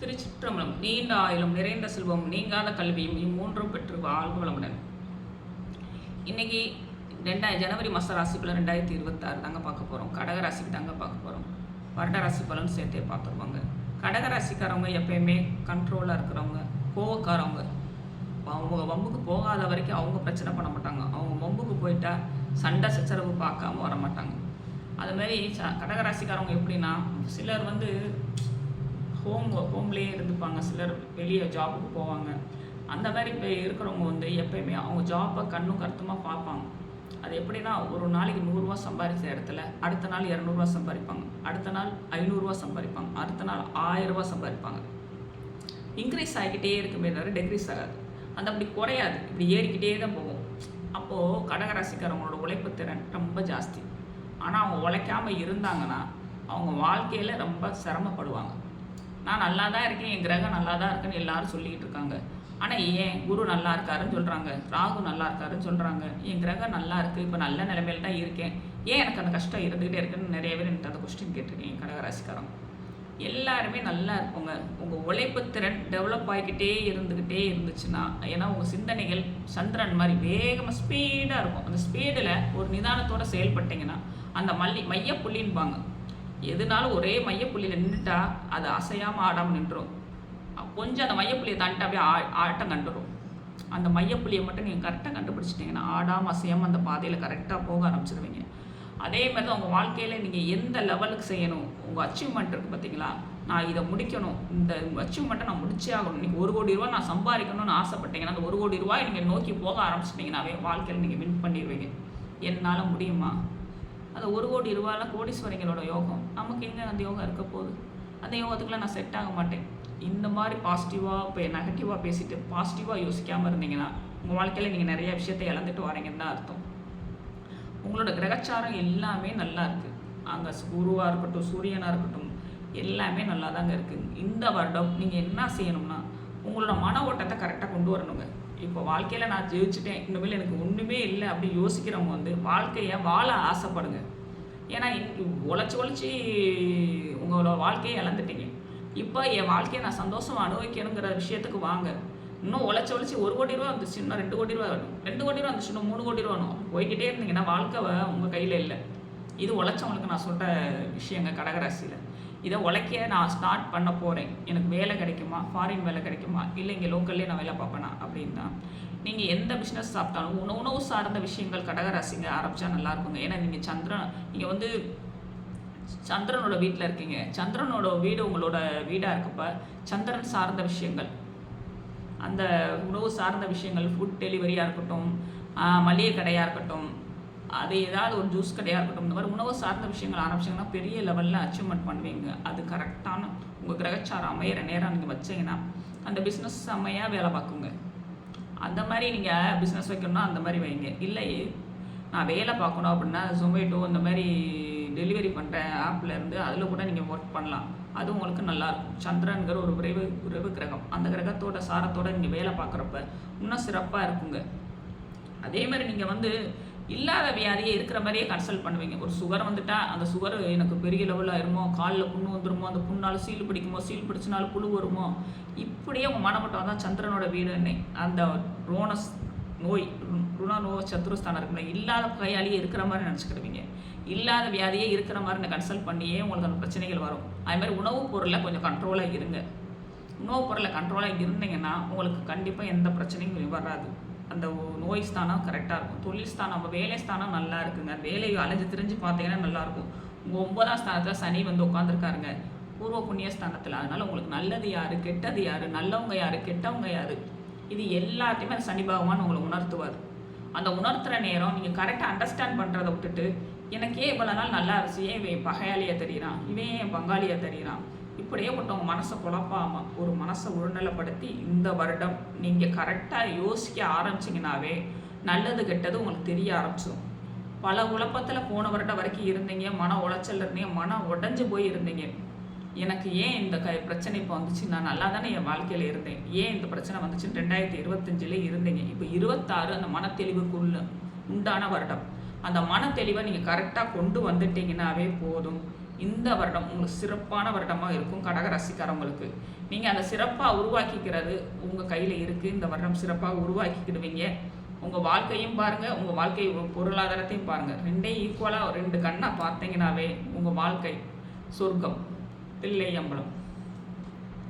திருச்சிற்றம்பலம் நீண்ட ஆயுளும் நிறைந்த செல்வம் நீங்காத கல்வியும் இம்மூன்றும் பெற்று வாழ்வு வளமுடன். இன்னைக்கு ரெண்டா ஜனவரி மாத ராசி ரெண்டாயிரத்தி இருபத்தாறு தாங்க பார்க்க போகிறோம் கடக ராசிக்கு தாங்க பார்க்க போகிறோம் வருட ராசி பலன் சேர்த்தே பார்த்துருவாங்க. கடக ராசிக்காரவங்க எப்பயுமே கண்ட்ரோலாக இருக்கிறவங்க கோவக்காரவங்க. அவங்க வம்புக்கு போகாத வரைக்கும் அவங்க பிரச்சனை பண்ண மாட்டாங்க. அவங்க வம்புக்கு போயிட்டா சண்டை சச்சரவு பார்க்காம வர மாட்டாங்க. அது மாதிரி ச கடகராசிக்காரவங்க எப்படின்னா சிலர் வந்து ஹோம் ஹோம்லேயே இருந்துப்பாங்க. சிலர் வெளியே ஜாபுக்கு போவாங்க. அந்த மாதிரி இப்போ இருக்கிறவங்க வந்து எப்பயுமே அவங்க ஜாப்பை கண்ணும் கருத்துமாக பார்ப்பாங்க. அது எப்படின்னா ஒரு நாளைக்கு நூறுரூவா சம்பாதிச்ச இடத்துல அடுத்த நாள் இரநூறுவா சம்பாதிப்பாங்க அடுத்த நாள் ஐநூறுரூவா சம்பாதிப்பாங்க அடுத்த நாள் ஆயிரரூவா சம்பாதிப்பாங்க இன்க்ரீஸ் ஆகிக்கிட்டே இருக்குமே தவிர டெக்ரீஸ் ஆகாது. அந்த அப்படி குறையாது. இப்படி ஏறிக்கிட்டே தான் போகும். அப்போது கடகராசிக்காரவங்களோட உழைப்பு திறன் ரொம்ப ஜாஸ்தி. ஆனால் அவங்க உழைக்காம இருந்தாங்கன்னா அவங்க வாழ்க்கையில் ரொம்ப சிரமப்படுவாங்க. நான் நல்லா தான் இருக்கேன் என் கிரகம் நல்லா தான் இருக்குன்னு எல்லாரும் சொல்லிக்கிட்டு இருக்காங்க. ஆனால் ஏன் குரு நல்லா இருக்காருன்னு சொல்கிறாங்க ராகு நல்லா இருக்காருன்னு சொல்கிறாங்க என் கிரகம் நல்லா இருக்குது இப்போ நல்ல நிலைமையில தான் இருக்கேன். ஏன் எனக்கு அந்த கஷ்டம் இருந்துகிட்டே இருக்குன்னு நிறைய பேர் எனக்கு அந்த கொஸ்டின் கேட்டிருக்கேன் கடகராசிக்காரன் எல்லாருமே நல்லா இருப்போங்க உங்கள் உழைப்பு திறன் டெவலப் ஆகிக்கிட்டே இருந்துக்கிட்டே இருந்துச்சுன்னா ஏன்னா உங்கள் சிந்தனைகள் சந்திரன் மாதிரி வேகமாக ஸ்பீடாக இருக்கும். அந்த ஸ்பீடில் ஒரு நிதானத்தோடு செயல்பட்டீங்கன்னா அந்த மல்லி மையப்புள்ளின்பாங்க. எதுனாலும் ஒரே மையப்புள்ளியில் நின்றுட்டா அது அசையாமல் ஆடாமல் நின்றுடும் கொஞ்சம் அந்த மையப்புள்ளியை தாண்டிட்டு அப்படியே ஆ ஆட்டம் கண்டுடும் அந்த மையப்புள்ளியை மட்டும் நீங்கள் கரெக்டாக கண்டுபிடிச்சிட்டிங்கன்னா ஆடாமல் அசையாமல் அந்த பாதையில் கரெக்டாக போக ஆரம்பிச்சிருவீங்க. அதே மாதிரி தான் உங்கள் வாழ்க்கையில் நீங்கள் எந்த லெவலுக்கு செய்யணும்? உங்கள் அச்சீவ்மெண்ட் இருக்குது பார்த்தீங்களா நான் இதை முடிக்கணும். இந்த அச்சீவ்மெண்ட்டை நான் முடிச்சே ஆகணும். நீங்கள் ஒரு கோடி ரூபா நான் சம்பாதிக்கணும்னு ஆசைப்பட்டீங்கன்னா அந்த ஒரு கோடி ரூபாய் நீங்கள் நோக்கி போக ஆரம்பிச்சிட்டிங்கன்னாவே வாழ்க்கையில் நீங்கள் வின் பண்ணிடுவீங்க என்னால் முடியுமா? அந்த ஒரு கோடி ரூபாயெலாம் கோடீஸ்வரிங்களோட யோகம். நமக்கு எங்கே அந்த யோகம் இருக்க போகுது? அந்த யோகத்துக்குலாம் நான் செட் ஆக மாட்டேன். இந்த மாதிரி பாசிட்டிவாக இப்போ நெகட்டிவாக பேசிட்டு பாசிட்டிவாக யோசிக்காமல் இருந்தீங்கன்னா உங்கள் வாழ்க்கையில் நீங்கள் நிறைய விஷயத்தை இழந்துட்டு வரீங்கன்னு தான் அர்த்தம். உங்களோட கிரகச்சாரம் எல்லாமே நல்லா இருக்குது அங்கே குருவாக இருக்கட்டும் சூரியனாக இருக்கட்டும் எல்லாமே நல்லா தாங்க இருக்குது இந்த வருடம் நீங்கள் என்ன செய்யணும்னா உங்களோட மன ஓட்டத்தை கரெக்டாக கொண்டு வரணுங்க. இப்போ வாழ்க்கையில் நான் ஜெயிச்சுட்டேன். இனிமேல் எனக்கு ஒன்றுமே இல்லை அப்படி யோசிக்கிறவங்க வந்து வாழ்க்கையை வாழ ஆசைப்படுங்க. ஏன்னா உழைச்சி உழைச்சி உங்களோட வாழ்க்கையை இழந்துட்டீங்க. இப்போ என் வாழ்க்கையை நான் சந்தோஷமாக அனுபவிக்கணுங்கிற விஷயத்துக்கு வாங்க. இன்னும் உழைச்சி உழைச்சி ஒரு கோடி ரூபா வந்துச்சு இன்னும் ரெண்டு கோடி ரூபா வேணும் ரெண்டு கோடி ரூபா வந்துச்சு இன்னும் மூணு கோடி ரூபா வேணும் போய்கிட்டே இருந்தீங்கன்னா வாழ்க்கை உங்கள் கையில் இல்லை. இது உழைச்சவங்களுக்கு நான் சொல்கிற விஷயங்க கடகராசியில். இதை உழைக்க நான் ஸ்டார்ட் பண்ண போகிறேன் எனக்கு வேலை கிடைக்குமா? ஃபாரின் வேலை கிடைக்குமா? இல்லை இங்கே லோக்கல்லே நான் வேலை பார்ப்பேனா? அப்படின்னா நீங்கள் எந்த பிஸ்னஸ் சாப்பிட்டாலும் உணவு உணவு சார்ந்த விஷயங்கள் கடகராசிங்க ஆரம்பித்தா நல்லா இருக்குங்க. ஏன்னா நீங்கள் சந்திரன் நீங்கள் வந்து சந்திரனோட வீட்டில் இருக்கீங்க. சந்திரனோட வீடு உங்களோட வீடாக இருக்கப்ப சந்திரன் சார்ந்த விஷயங்கள் அந்த உணவு சார்ந்த விஷயங்கள் ஃபுட் டெலிவரியாக இருக்கட்டும் மளிகை கடையாக இருக்கட்டும் அது ஏதாவது ஒரு ஜூஸ் கடையாக இருக்கட்டும் இந்த மாதிரி உணவு சார்ந்த விஷயங்கள் ஆரம்பிச்சிங்கன்னா பெரிய லெவலில் அச்சீவ்மெண்ட் பண்ணுவீங்க. அது கரெக்டான உங்கள் கிரகச்சாரம் அமையிற நேரம் நீங்கள் வச்சிங்கன்னா அந்த பிஸ்னஸ் செம்மையாக வேலை பார்க்குங்க. அந்த மாதிரி நீங்கள் பிஸ்னஸ் வைக்கணும்னா அந்த மாதிரி வைங்க. இல்லை நான் வேலை பார்க்கணும் அப்படின்னா ஜொமேட்டோ இந்த மாதிரி டெலிவரி பண்ணுற ஆப்பில் இருந்து அதில் கூட நீங்கள் ஒர்க் பண்ணலாம். அது உங்களுக்கு நல்லாயிருக்கும் சந்திரன்கிற ஒரு விரைவு விரைவு கிரகம். அந்த கிரகத்தோட சாரத்தோட நீங்கள் வேலை பார்க்குறப்ப இன்னும் சிறப்பாக இருக்குங்க. அதே மாதிரி நீங்கள் வந்து இல்லாத வியாதியே இருக்கிற மாதிரியே கன்சல்ட் பண்ணுவீங்க. ஒரு சுகர் வந்துட்டா அந்த சுகர் எனக்கு பெரிய லெவலில் ஆயிருமோ காலில் புண்ணு வந்துருமோ அந்த புண்ணால் சீல் பிடிக்குமோ சீல் பிடிச்சினாலும் புழு வருமோ இப்படியே உங்கள் மனமட்டம் தான் சந்திரனோட வீடு என்னை. அந்த ரோனஸ் நோய் ருணநோ சத்துருஸ்தானம் இருக்குல்ல இல்லாத கையாலேயே இருக்கிற மாதிரி நினச்சிக்கிடுவீங்க. இல்லாத வியாதியே இருக்கிற மாதிரி நான் கன்சல்ட் பண்ணியே உங்களுக்கு அந்த பிரச்சனைகள் வரும். அது மாதிரி உணவுப் பொருளை கொஞ்சம் கண்ட்ரோலாக இருங்க. உணவுப் பொருளை கண்ட்ரோலாக இருந்தீங்கன்னா உங்களுக்கு கண்டிப்பாக எந்த பிரச்சனையும் வராது. அந்த நோய் ஸ்தானம் கரெக்டாக இருக்கும். தொழில் ஸ்தானம் நம்ம வேலை ஸ்தானம் நல்லா இருக்குங்க. வேலையை அலைஞ்சு திரிஞ்சு பார்த்தீங்கன்னா நல்லாயிருக்கும் உங்கள் ஒன்பதாம் ஸ்தானத்தில் சனி வந்து உட்காந்துருக்காருங்க பூர்வ புண்ணிய ஸ்தானத்தில். அதனால் உங்களுக்கு நல்லது யார்? கெட்டது யார்? நல்லவங்க யார்? கெட்டவங்க யார்? இது எல்லாத்தையுமே அந்த சனி பகவான் உங்களை உணர்த்துவார். அந்த உணர்த்துற நேரம் நீங்கள் கரெக்டாக அண்டர்ஸ்டாண்ட் பண்ணுறதை விட்டுட்டு எனக்கே இவ்வளோ நாள் நல்லா இருந்துச்சு. ஏன் இவன் பகையாளியாக தெரியிறான்? இவன் ஏன் பங்காளியாக தெரியுறான்? இப்படியே ஒருத்தவங்க மனசை குழப்பாம ஒரு மனசை ஒருநிலைப்படுத்தி இந்த வருடம் நீங்கள் கரெக்டாக யோசிக்க ஆரம்பிச்சிங்கனாவே நல்லது கெட்டது உங்களுக்கு தெரிய ஆரம்பிச்சிடும் பல குழப்பத்தில் போன வருடம் வரைக்கும் இருந்தீங்க மன உளைச்சல் இருந்தீங்க மனம் உடஞ்சி போய் இருந்தீங்க. எனக்கு ஏன் இந்த க பிரச்சனை இப்போ வந்துச்சு? நான் நல்லா தானே என் வாழ்க்கையில் இருந்தேன். ஏன் இந்த பிரச்சனை வந்துச்சுன்னு ரெண்டாயிரத்தி இருபத்தஞ்சில் இருந்தீங்க. இப்போ இருபத்தாறு அந்த மனத்தெளிவுக்குள்ள உண்டான வருடம். அந்த மன தெளிவை நீங்கள் கரெக்டாக கொண்டு வந்துட்டீங்கன்னாவே போதும். இந்த வருடம் உங்களுக்கு சிறப்பான வருடமாக இருக்கும் கடக ராசிக்காரவங்களுக்கு. நீங்கள் அந்த சிறப்பாக உருவாக்கிக்கிறது உங்கள் கையில் இருக்குது இந்த வருடம் சிறப்பாக உருவாக்கிக்கிடுவீங்க. உங்கள் வாழ்க்கையும் பாருங்கள் உங்கள் வாழ்க்கை பொருளாதாரத்தையும் பாருங்கள் ரெண்டையும் ஈக்குவலாக ரெண்டு கண்ணாக பார்த்தீங்கன்னாவே உங்கள் வாழ்க்கை சொர்க்கம். தில்லை அம்பலம்